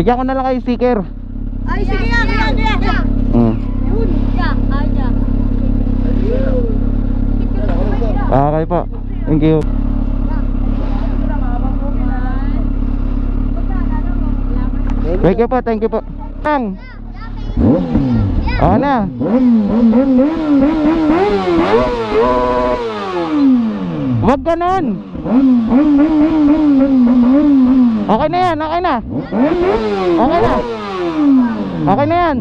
Bigyan ko na lang kayo sticker. Ay, sige nga, kaya, kaya. Mm. Yun. Ya, aja. Okay po. Thank you. Thank you po, thank you po. Ang. Oo na. Huwag ganon. Okay na yan, okay na. Okay na. Okay na yan.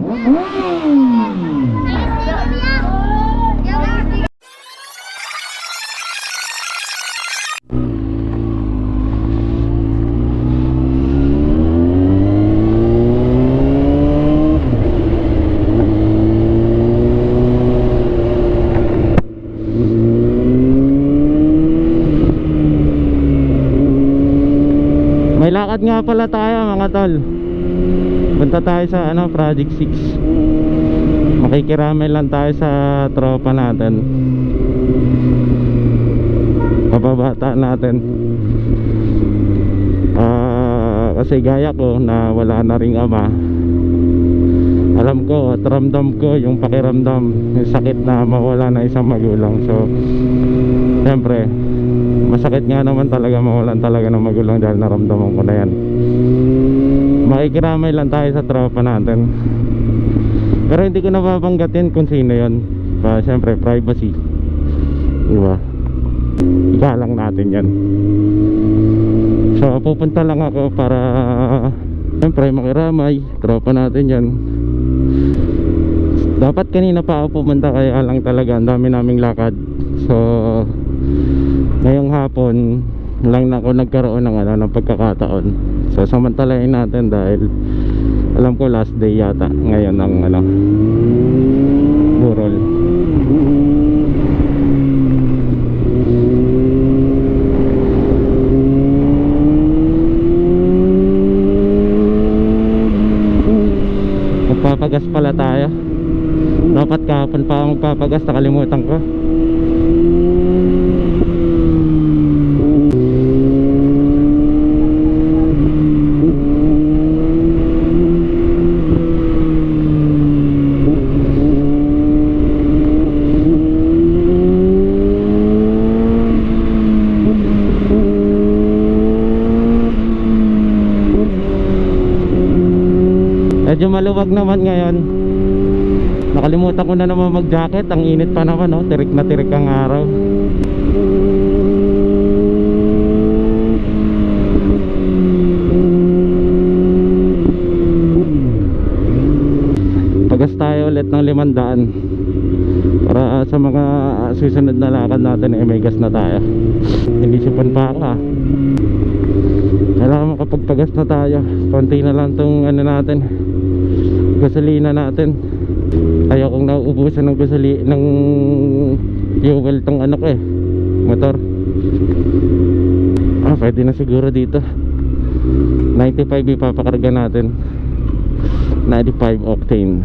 May lakad nga pala tayo mga tol. Punta tayo sa ano, Project 6. Makikiramay lang tayo sa tropa natin. Kababata natin. Ah, kasi gaya ko na wala na ring ama. Alam ko at ramdam ko yung pakiramdam, yung sakit na mawala na isang magulang. So, Siyempre, masakit nga naman talaga mawalan talaga ng magulang dahil naramdaman ko na yan. Makikiramay lang tayo sa tropa natin. Pero hindi ko nababanggatin kung sino yon. Pa, siyempre, privacy. Diba? Igalang natin yan. So, pupunta lang ako para siyempre makiramay. Tropa natin yan. Dapat kanina pa ako pumunta kaya lang talaga ang dami naming lakad. So, ngayong hapon lang na ako nagkaroon ng ano ng pagkakataon. So samantalahin natin dahil alam ko last day yata ngayon ng ano burol. Magpapagas pala tayo. Dapat kahapon pa ako magpapagas, nakalimutan ko. Maluwag naman ngayon. Nakalimutan ko na naman mag-jacket. Ang init pa naman, no? Tirik na tirik ang araw. Pagas tayo ulit ng limandaan. Para sa mga susunod na lakad natin, eh, may gas na tayo. Hindi sipan pa ako, ah. Kailangan makapagpagas na tayo. Konti na lang tong ano natin. Gasolina natin. Ayaw kong nauubusan ng gasoli ng fuel tong ano ko eh. Motor. Ah, pwede na siguro dito. 95 ipapakarga natin. 95 octane.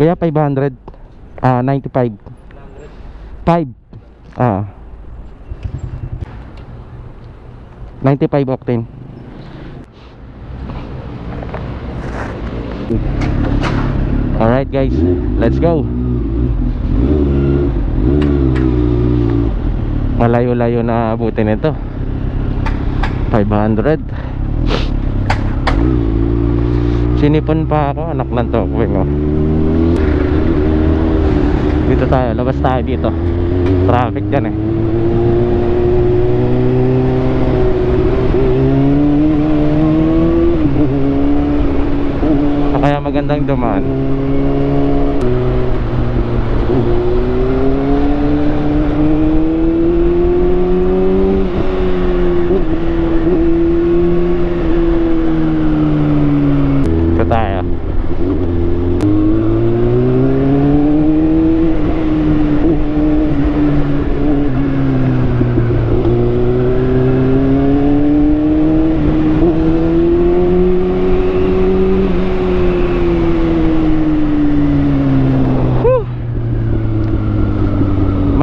Kaya 500 Ah, 95 5 Ah. 95 octane. Alright guys, let's go. Malayo-layo na abutin ito. 500 Sinipon pa ako, anak ng tokwing oh. Dito tayo, labas tayo dito. Traffic dyan eh. Kaya magandang dumaan Ito tayo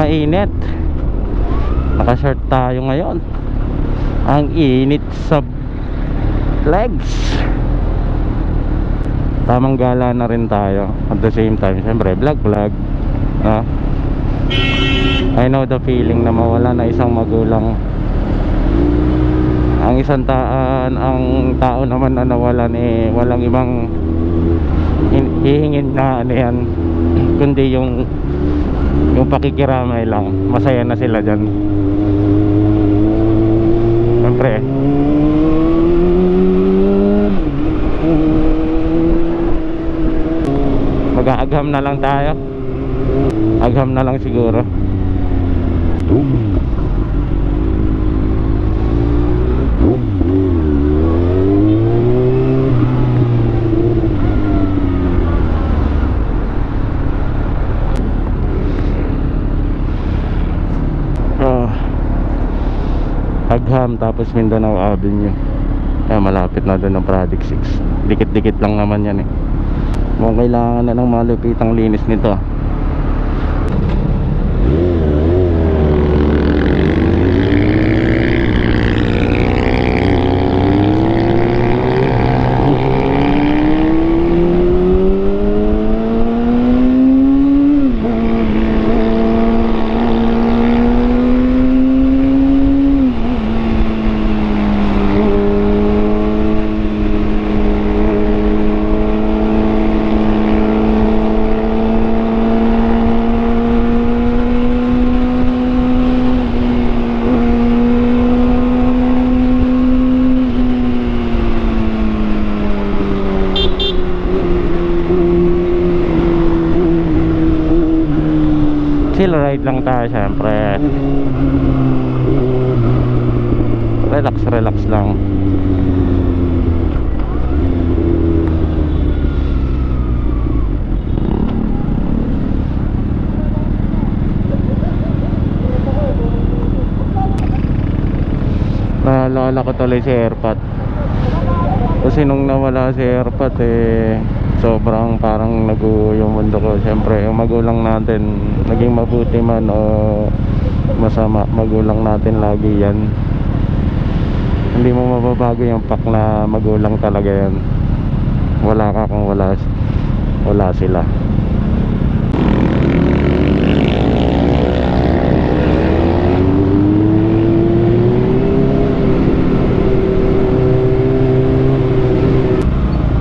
init Naka-short tayo ngayon. Ang init sa legs. Tamang gala na rin tayo. At the same time, syempre vlog vlog. No? I know the feeling na mawala na isang magulang. Ang isang taan ang tao naman na nawalan eh walang ibang hin- hihingin na ano yan. Kundi yung yung pakikiramay lang masaya na sila dyan. Siyempre mag-aagham na lang tayo. Agham na lang siguro Ah. Agham tapos Mindanao Avenue. Kaya malapit na doon ng Project 6 Dikit-dikit lang naman yan eh. Mukhang kailangan na ng malupitang linis nito ah. chill ride lang tayo syempre relax relax lang naalala ko tuloy si Airpat kasi nung nawala si Airpat eh sobrang parang naguho mundo ko. Siyempre yung magulang natin naging mabuti man o masama magulang natin lagi yan. Hindi mo mababago yung pak na magulang talaga yan. Wala ka kung wala wala sila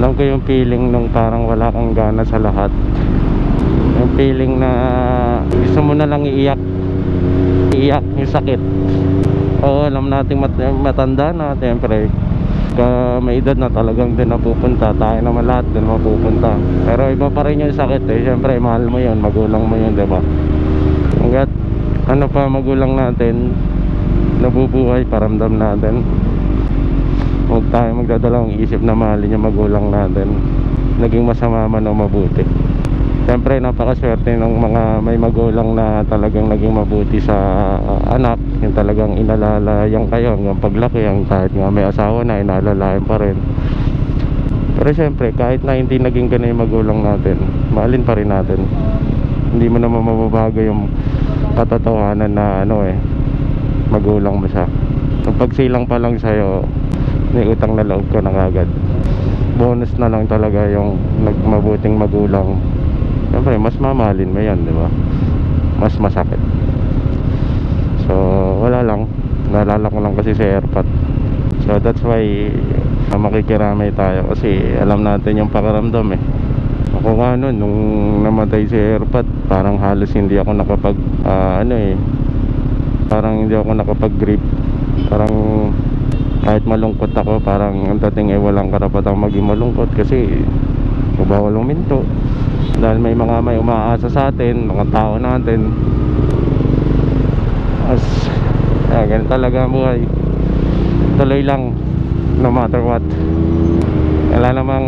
alam ko yung feeling nung parang wala kang gana sa lahat. Yung feeling na gusto mo na lang iiyak. Iiyak yung sakit. Oo alam natin mat matanda na siyempre ka may edad na talagang din napupunta. Tayo naman lahat din mapupunta. Pero iba pa rin yung sakit eh. Siyempre mahal mo yun magulang mo yun diba hanggat ano pa magulang natin nabubuhay paramdam natin huwag tayo magdadalawang isip na mahalin yung magulang natin. Naging masama man o mabuti. Siyempre napakaswerte ng mga may magulang na talagang naging mabuti sa uh, anak. Yung talagang inalalayan kayo hanggang paglaki yung kahit nga may asawa na inalalayan pa rin. Pero siyempre kahit na hindi naging ganun yung magulang natin mahalin pa rin natin. Hindi mo naman mababago yung katotohanan na ano eh magulang mo siya. Yung pagsilang pa lang sa'yo may utang na loob ko na agad bonus na lang talaga yung nagmabuting magulang Siyempre, mas mamahalin mo yan, di ba? Mas masakit. So, wala lang. Naalala ko lang kasi si Airpat. So, that's why uh, makikiramay tayo kasi alam natin yung pakiramdam eh. Ako nga nun, nung namatay si Airpat, parang halos hindi ako nakapag, ah, ano eh, parang hindi ako nakapag-grip. Parang kahit malungkot ako, parang ang dating eh walang karapatang maging malungkot kasi bawal uminto dahil may mga may umaasa sa atin mga tao natin. As ah, ganun talaga buhay. Tuloy lang no matter what. Wala namang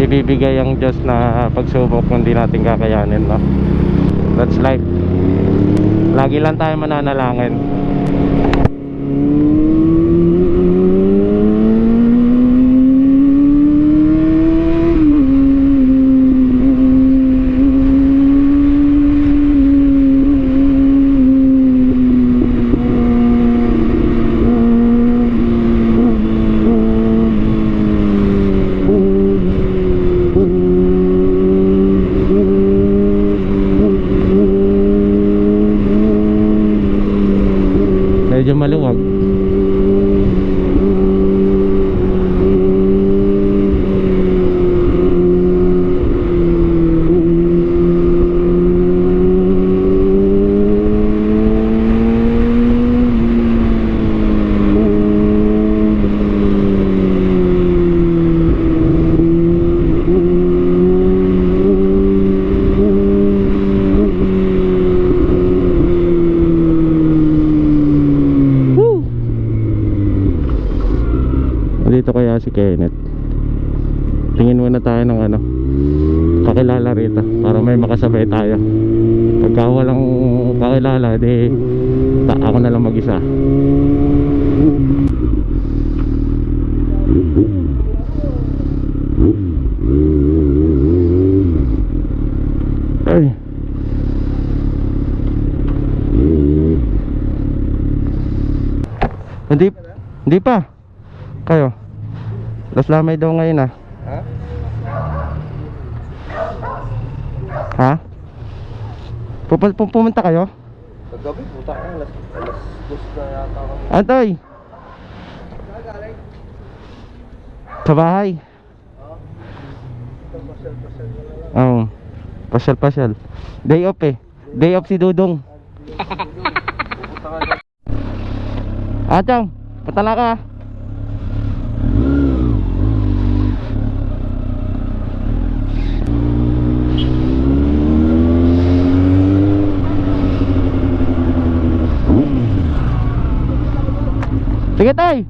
ibibigay ang Diyos na pagsubok kung di natin kakayanin no? that's life. Lagi lang tayo mananalangin Dito kaya si Kenneth. Tingin muna tayo ng ano, kakilala rito para may makasabay tayo. Pagka walang kakilala, di ta ako na lang mag-isa. Ay. Hindi, hindi pa. Kayo. Las lamay daw ngayon ah. Ha? Ha? Pupun pu- pumunta kayo? Kagabi, puta ka. Alas, alas dos na yata kami. Antoy! Sa bahay. Oo. Pasyal, pasyal. Day off eh. Day off si Dudong. Atang, patala ka. Sige tay.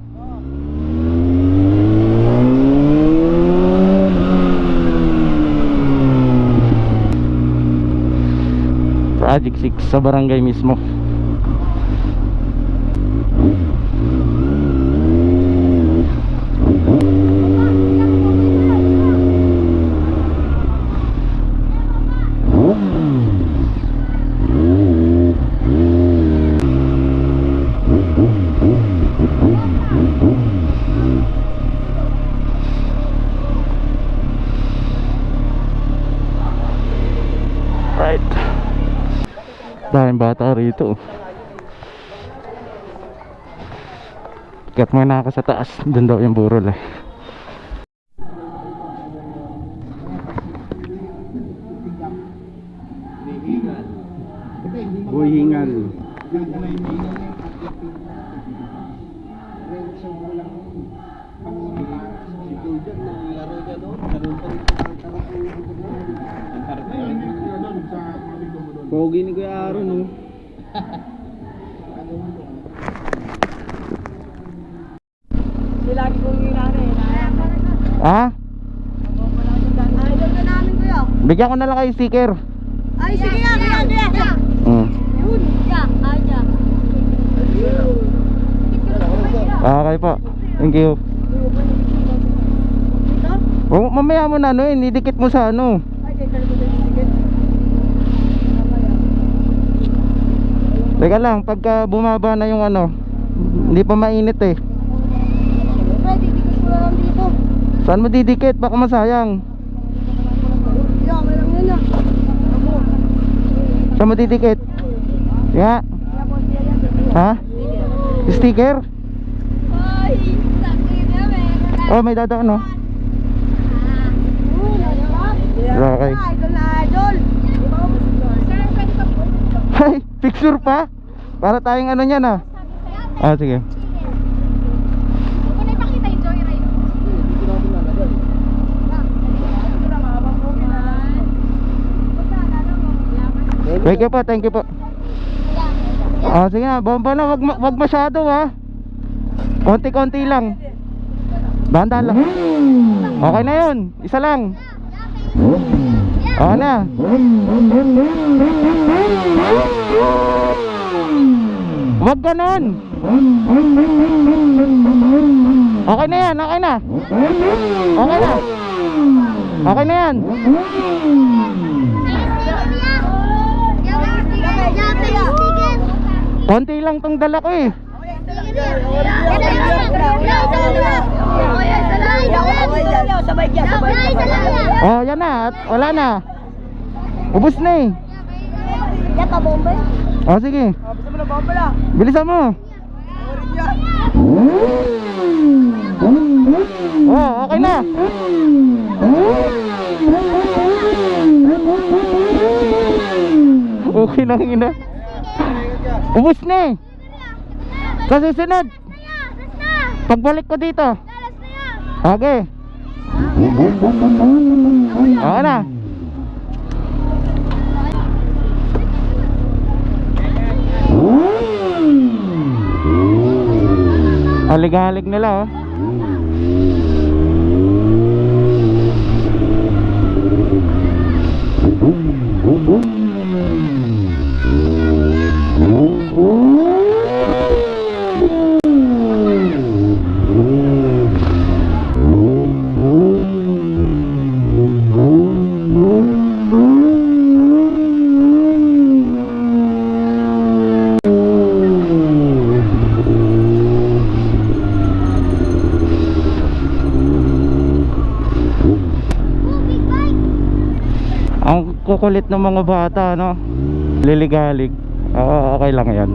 Project 6 sa barangay mismo. Rito. Kat muna ako sa taas. Doon daw yung burol eh. Buhingan. Pogi ni Kuya Aaron, no? Sila lagi kong hinanay. Ha? Idol na namin kuya. Bigyan ko na lang kayo sticker. Ay, sige nga, kuya, kuya. Hmm. Yun. Ya, aja. Okay po. Thank you. Oh, mamaya mo na ano eh, nidikit mo sa ano. Ay, kay Carlo din ticket. Mamaya. Teka lang, pagka bumaba na yung ano, hindi pa mainit eh. Saan mo didikit? Baka masayang. Ya, ah. Saan mo didikit? Yan. Ha? Sticker? Oh, may dadaan oh. Okay. Idol na idol. Sir, pwede pa po. Hay, picture pa? Para tayong ano niyan ah. Ah, sige. Thank you po, thank you po. Ah, sige na, bomba na, wag, wag masyado ha. Konti-konti lang. Dahan-dahan lang. Okay na yun, isa lang. Okay na. Wag ganon. Okay na yan, okay na. Okay na. Okay na yan. Konti lang tong dala ko eh. Oh, yan na. Wala na. Ubus na eh. Yan, pabomba yun. Oh, sige. Gusto mo na bomba. Bilisan mo. Oh, okay na. Okay lang ina. Ubus na eh. Sa susunod. Pagbalik ko dito. Okay. Okay na. Alig-alig nila oh. Ng mga bata, no? Liligalig. Oo, okay lang yan.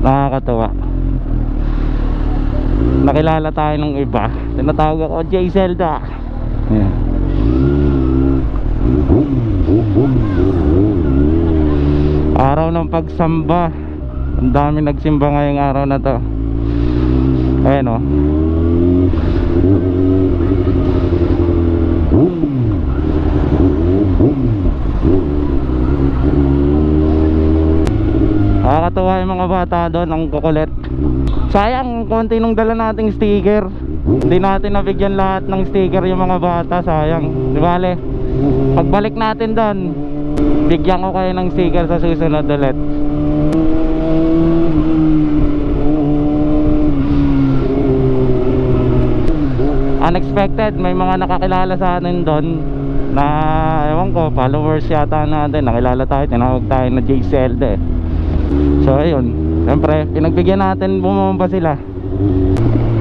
Nakakatawa. Nakilala tayo ng iba. Tinatawag ako, Jay Zelda. Ayan. Araw ng pagsamba. Ang dami nagsimba ngayong araw na to. Ayan o. Nakakatawa yung mga bata doon, ang kukulit. Sayang, konti nung dala nating sticker. Hindi natin nabigyan lahat ng sticker yung mga bata, sayang. Di bale, pagbalik natin doon, bigyan ko kayo ng sticker sa susunod ulit. Unexpected, may mga nakakilala sa atin doon na ewan ko, followers yata natin, nakilala tayo, tinawag tayo na eh. So ayun, siyempre pinagbigyan natin bumamba sila.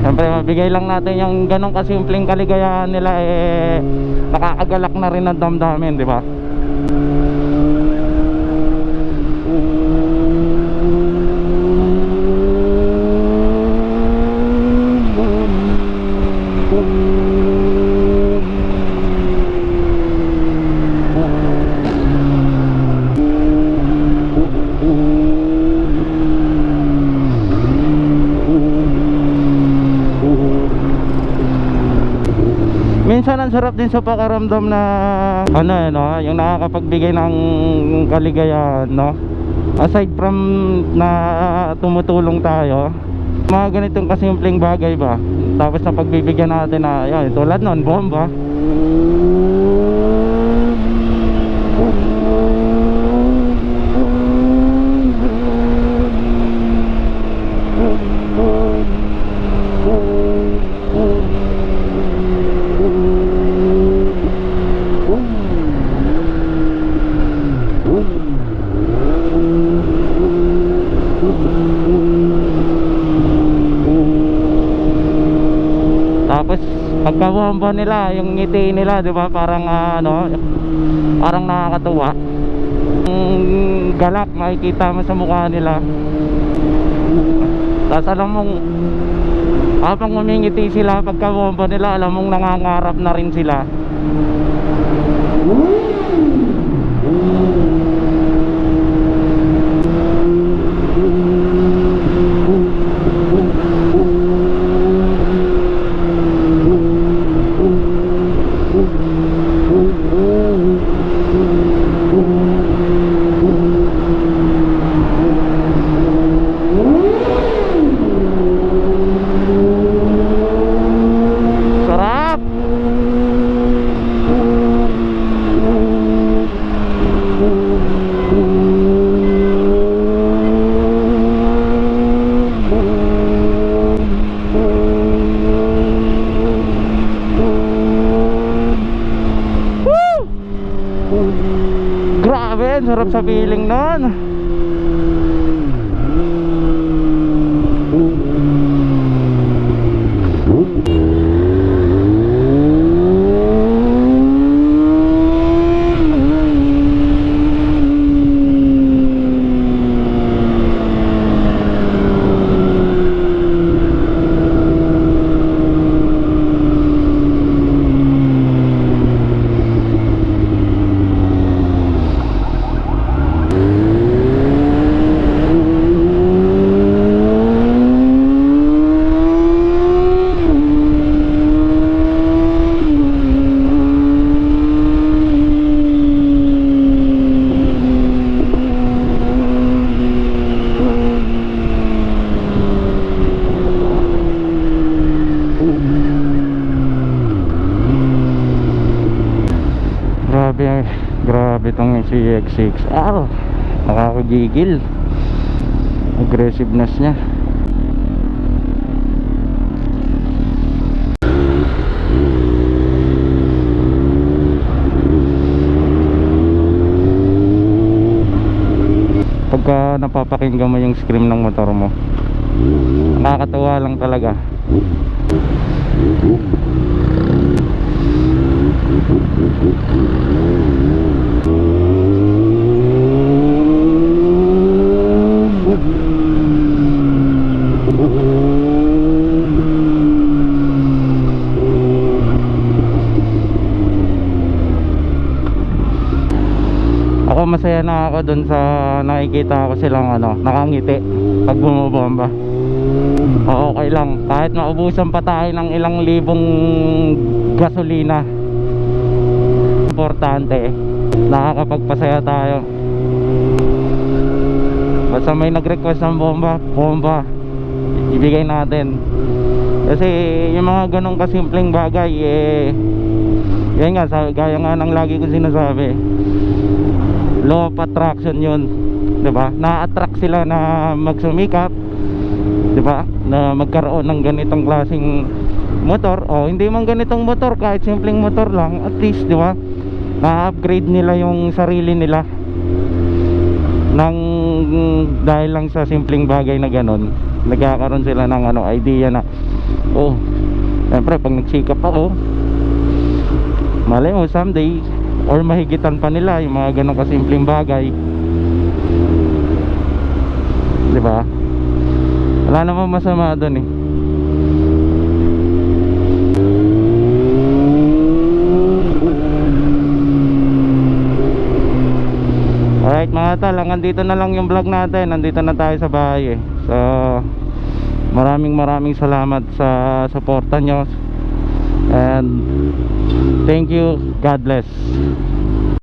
Siyempre mabigay lang natin yung ganong kasimpleng kaligayahan nila eh nakakagalak na rin ang damdamin, di ba? Minsan ang sarap din sa pakaramdam na ano eh, no, yung nakakapagbigay ng kaligayahan, no. Aside from na tumutulong tayo, mga ganitong kasimpleng bagay ba. Tapos na pagbibigyan natin na yan, tulad nun, bomba. Tapos pagkabomba nila, yung ngiti nila, 'di ba? Parang ah, ano, parang nakakatuwa. Yung galak makikita mo sa mukha nila. Tapos alam mong habang umingiti sila pagkabomba nila, alam mong nangangarap na rin sila. Sarap! 6R ah, nakakagigil. Aggressiveness niya. Pagka napapakinggan mo yung scream ng motor mo nakakatawa lang talaga. Thank you. Ako masaya na ako dun sa nakikita ko silang ano, nakangiti pag bumubomba. O, okay lang, kahit maubusan pa tayo ng ilang libong gasolina. Importante, nakakapagpasaya tayo. Basta may nag-request ng bomba, bomba, ibigay natin. Kasi yung mga ganong kasimpleng bagay, eh, yan nga, sa- gaya nga ng lagi ko sinasabi, law of attraction yun ba? Na-attract sila na magsumikap ba? Na magkaroon ng ganitong klaseng motor o hindi man ganitong motor kahit simpleng motor lang at least 'di ba? Na-upgrade nila yung sarili nila ng dahil lang sa simpleng bagay na ganun nagkakaroon sila ng ano idea na oh syempre pag nagsikap ako malay mo someday or mahigitan pa nila yung mga ganong kasimpleng bagay. Di ba wala namang masama doon eh. Alright mga tal, hanggang dito na lang yung vlog natin. Nandito na tayo sa bahay eh. So Maraming maraming salamat sa suporta nyo. And Thank you. God bless